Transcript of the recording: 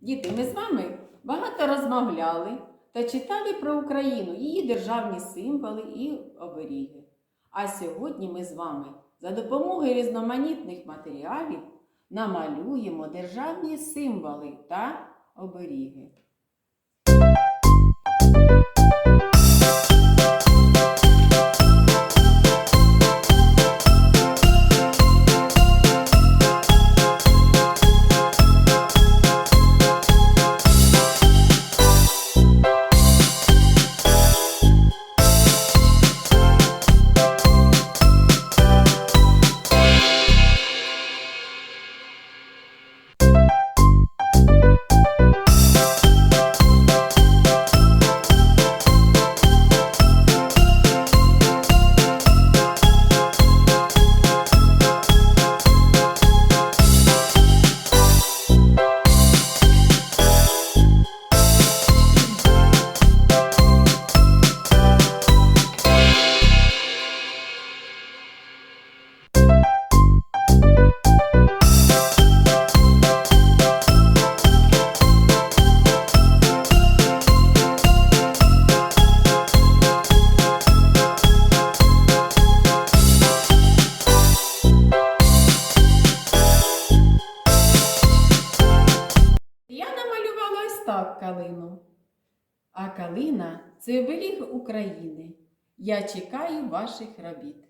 Діти, ми з вами багато розмовляли та читали про Україну, її державні символи і оберіги. А сьогодні ми з вами за допомогою різноманітних матеріалів намалюємо державні символи та оберіги. Ось так калину. А калина це оберіг України. Я чекаю ваших робіт.